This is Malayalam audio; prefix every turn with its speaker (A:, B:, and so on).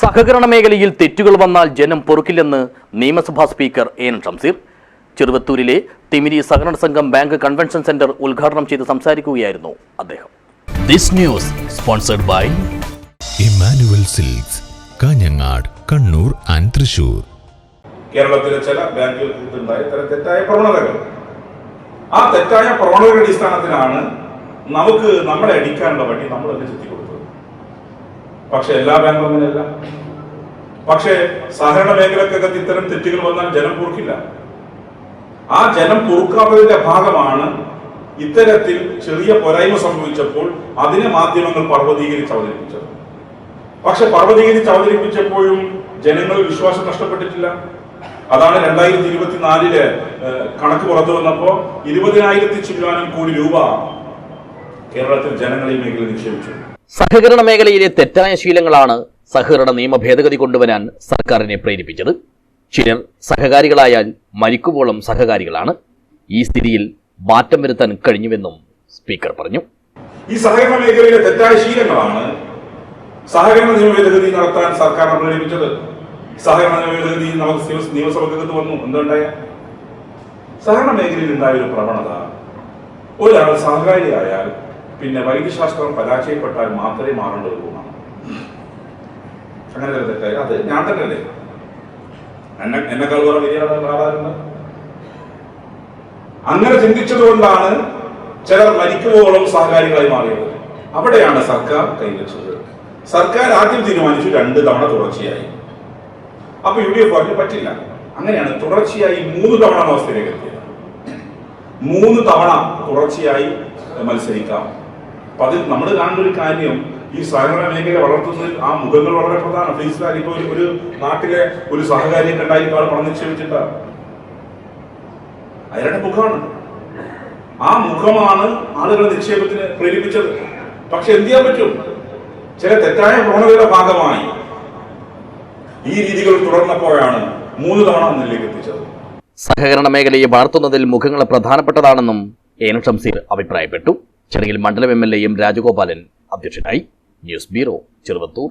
A: സഹകരണ മേഖലയിൽ തെറ്റുകൾ വന്നാൽ ജനം പൊറുക്കില്ലെന്ന് നിയമസഭാ സ്പീക്കർ എൻ ഷംസീർ. ചെറുവത്തൂരിലെ തിമിരി സഹകരണ സംഘം ബാങ്ക് കൺവെൻഷൻ സെന്റർ ഉദ്ഘാടനം ചെയ്ത് സംസാരിക്കുകയായിരുന്നു അദ്ദേഹം. This news sponsored by
B: Emmanuel silks Kanhangad Kannur and Thrissur.
C: കേരളത്തിലെ ചില ബാങ്കുകൾക്കുണ്ടായ ചില തെറ്റായ പ്രവണതകൾ. ആ തെറ്റായ പ്രവണതകളുടെ അടിസ്ഥാനത്തിലാണ് നമുക്ക് നമ്മളെ അടിക്കാനുള്ള വഴി നമ്മൾ തന്നെ ചെത്തി കൊടുത്തത് പക്ഷെ എല്ലാ ബാങ്കും അങ്ങനെയല്ല. പക്ഷേ സഹകരണ മേഖലക്കകത്ത് ഇത്തരം തെറ്റുകൾ വന്നാൽ ജനം പൊറുക്കില്ല ആ ജനം പൊറുക്കാത്തതിന്റെ ഭാഗമാണ് ഇത്തരത്തിൽ ചെറിയ പോരായ്മ സംഭവിച്ചപ്പോൾ അതിനെ മാധ്യമങ്ങൾ പർവതീകരിച്ച് അവതരിപ്പിച്ചത്. പക്ഷെ പർവതീകരിച്ച് അവതരിപ്പിച്ചപ്പോഴും ജനങ്ങൾ വിശ്വാസം നഷ്ടപ്പെട്ടിട്ടില്ല. അതാണ് രണ്ടായിരത്തി ഇരുപത്തിനാലിൽ കണക്ക് പുറത്തു വന്നപ്പോ ഇരുപതിനായിരത്തി ശതമാനം കോടി രൂപ കേരളത്തിൽ ജനങ്ങൾ ഈ മേഖലയിൽ നിക്ഷേപിച്ചു.
A: സഹകരണ മേഖലയിലെ തെറ്റായ ശീലങ്ങളാണ് സഹകരണ നിയമ ഭേദഗതി കൊണ്ടുവരാൻ സർക്കാരിനെ പ്രേരിപ്പിച്ചത്. ചിലർ സഹകാരികളായാൽ മരിക്കുവോളം സഹകാരികളാണ്. ഈ സ്ഥിതിയിൽ മാറ്റം വരുത്താൻ കഴിഞ്ഞുവെന്നും സ്പീക്കർ പറഞ്ഞു.
C: ഈ സഹകരണ മേഖലയിലെ തെറ്റായ ശീലങ്ങളാണ് സഹകരണ നിയമ ഭേദഗതി നടത്താൻ സർക്കാർ പ്രേരിപ്പിച്ചത്. സഹകരണ നിയമ ഭേദഗതി നമുക്ക് നിയമ- നിയമസഭയ്ക്കകത്ത് വന്നു. എന്തുണ്ടായ? സഹകരണ മേഖലയിൽ ഉണ്ടായ ഒരു പ്രവണത. ഒരാൾ സഹകാരിയായാൽ പിന്നെ വൈദ്യശാസ്ത്രം പരാജയപ്പെട്ടാൽ മാത്രമേ മാറേണ്ട ഒരു ഗുണമാണ് അങ്ങനെ അത് ഞാൻ തന്നെ അല്ലേ എന്നെ എന്നെക്കാൾ വേറെ വലിയ ആളാരുണ്ട് അങ്ങനെ ചിന്തിച്ചത് കൊണ്ടാണ് ചിലർ മരിക്കുമ്പോഴും സഹകാരികളായി മാറിയത്. അവിടെയാണ് സർക്കാർ കൈവച്ചത്. സർക്കാർ ആദ്യം തീരുമാനിച്ചു രണ്ട് തവണ തുടർച്ചയായി. അപ്പൊ യു ഡി എഫ് പറഞ്ഞു പറ്റില്ല. അങ്ങനെയാണ് തുടർച്ചയായി മൂന്ന് തവണ അവസ്ഥയിലേക്ക് എത്തിയത്. മൂന്ന് തവണ തുടർച്ചയായി മത്സരിക്കാം. അപ്പൊ അതിൽ നമ്മൾ കാണുന്ന ഒരു കാര്യം ഈ സഹകരണ മേഖല വളർത്തുന്നതിൽ ആ മുഖങ്ങൾ വളരെ പ്രധാനം. ഫേസ് വാല്യൂ ഇപ്പൊ ഒരു- നാട്ടിലെ ഒരു സഹകാരിയെ കണ്ടായിരിക്കും ആൾ പണം നിക്ഷേപിച്ചിട്ടുണ്ടാവും അയാളുടെ മുഖമാണ്. ആ മുഖമാണ് ആളുകളെ നിക്ഷേപത്തിന് പ്രേരിപ്പിച്ചത്. പക്ഷെ എന്ത് ചെയ്യാൻ പറ്റും? ചില തെറ്റായ പ്രവണതയുടെ ഭാഗമായി ഈ രീതികൾ തുടർന്നപ്പോഴാണ് മൂന്ന് തവണ ഒന്നിലേക്ക് എത്തിച്ചത്.
A: സഹകരണ മേഖലയെ വളർത്തുന്നതിൽ മുഖങ്ങൾ പ്രധാനപ്പെട്ടതാണെന്നും എൻ ഷംസീർ അഭിപ്രായപ്പെട്ടു. ചടങ്ങിൽ മണ്ഡലം എം എൽ എയും രാജഗോപാലൻ അധ്യക്ഷനായി. News bureau Cheruvathur.